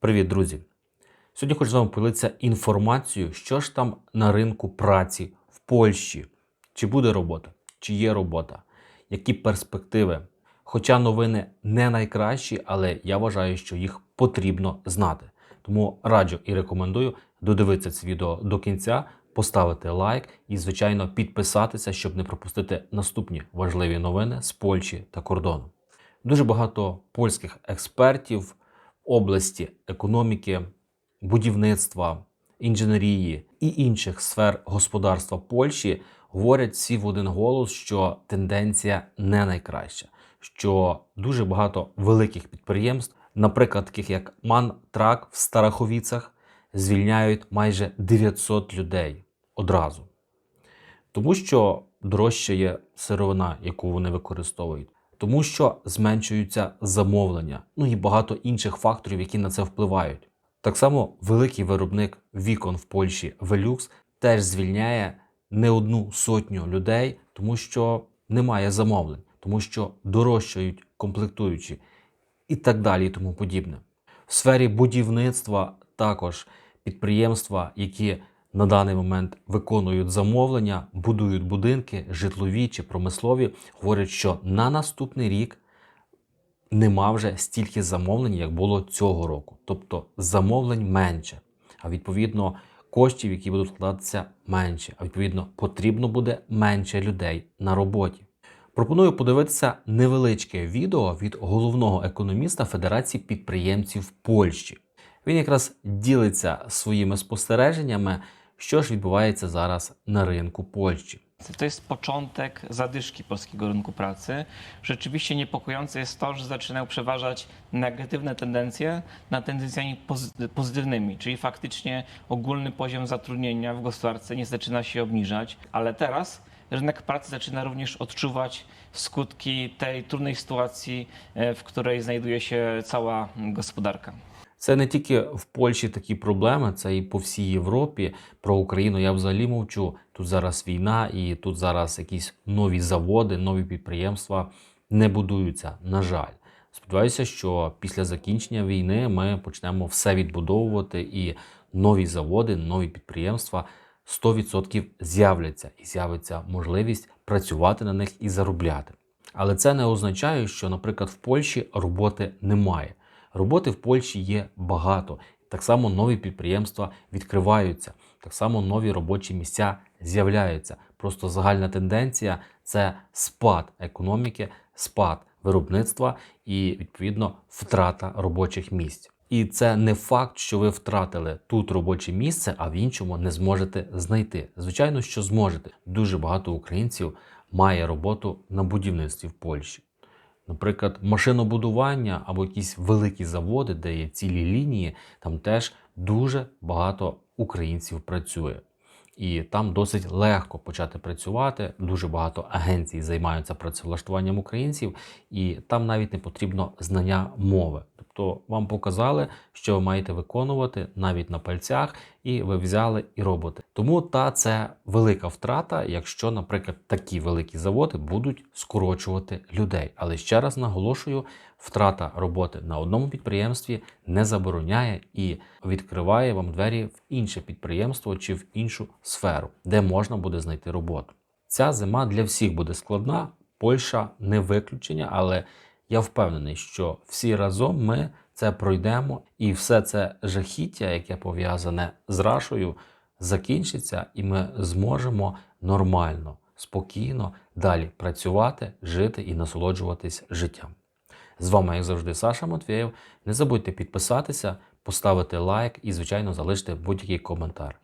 Привіт, друзі! Сьогодні хочу з вами поділитися інформацією, що ж там на ринку праці в Польщі. Чи буде робота, чи є робота, які перспективи. Хоча новини не найкращі, але я вважаю, що їх потрібно знати. Тому раджу і рекомендую додивитися це відео до кінця, поставити лайк і, звичайно, підписатися, щоб не пропустити наступні важливі новини з Польщі та кордону. Дуже багато польських експертів області економіки, будівництва, інженерії і інших сфер господарства Польщі говорять всі в один голос, що тенденція не найкраща, що дуже багато великих підприємств, наприклад, таких як Мантрак в Стараховіцах, звільняють майже 900 людей одразу. Тому що дорожчає сировина, яку вони використовують, тому що зменшуються замовлення, ну і багато інших факторів, які на це впливають. Так само великий виробник вікон в Польщі Velux теж звільняє не одну сотню людей, тому що немає замовлень, тому що дорожчають комплектуючі і так далі, і тому подібне. В сфері будівництва також підприємства, які на даний момент виконують замовлення, будують будинки, житлові чи промислові, говорять, що на наступний рік нема вже стільки замовлень, як було цього року. Тобто замовлень менше, а відповідно коштів, які будуть вкладатися, менше. А відповідно потрібно буде менше людей на роботі. Пропоную подивитися невеличке відео від головного економіста Федерації підприємців Польщі. Він якраз ділиться своїми спостереженнями, що ж відбувається зараз на ринку Польщі. To jest początek zadyszki polskiego rynku pracy. Rzeczywiście niepokojące jest to, że zaczynają przeważać negatywne tendencje nad tendencjami pozy- pozytywnymi, czyli faktycznie ogólny poziom zatrudnienia w gospodarce nie zaczyna się obniżać, ale teraz rynek pracy zaczyna również odczuwać skutki tej trudnej sytuacji, e, w której znajduje się cała gospodarka. Це не тільки в Польщі такі проблеми, це і по всій Європі. Про Україну я взагалі мовчу. Тут зараз війна, і тут зараз якісь нові заводи, нові підприємства не будуються. На жаль, сподіваюся, що після закінчення війни ми почнемо все відбудовувати, і нові заводи, нові підприємства 100% з'являться і з'явиться можливість працювати на них і заробляти. Але це не означає, що, наприклад, в Польщі роботи немає. Роботи в Польщі є багато. Так само нові підприємства відкриваються, так само нові робочі місця з'являються. Просто загальна тенденція це спад економіки, спад виробництва і відповідно втрата робочих місць. І це не факт, що ви втратили тут робоче місце, а в іншому не зможете знайти. Звичайно, що зможете. Дуже багато українців має роботу на будівництві в Польщі. Наприклад, машинобудування або якісь великі заводи, де є цілі лінії, там теж дуже багато українців працює. І там досить легко почати працювати. Дуже багато агенцій займаються працевлаштуванням українців, і там навіть не потрібно знання мови. Тобто вам показали, що ви маєте виконувати навіть на пальцях, і ви взяли і робите. Тому та це велика втрата, якщо, наприклад, такі великі заводи будуть скорочувати людей. Але ще раз наголошую, втрата роботи на одному підприємстві не забороняє і відкриває вам двері в інше підприємство чи в іншу сферу, де можна буде знайти роботу. Ця зима для всіх буде складна. Польща не виключення, але я впевнений, що всі разом ми це пройдемо, і все це жахіття, яке пов'язане з Рашою, закінчиться, і ми зможемо нормально, спокійно далі працювати, жити і насолоджуватись життям. З вами, як завжди, Саша Матвєєв. Не забудьте підписатися, поставити лайк і, звичайно, залишити будь-який коментар.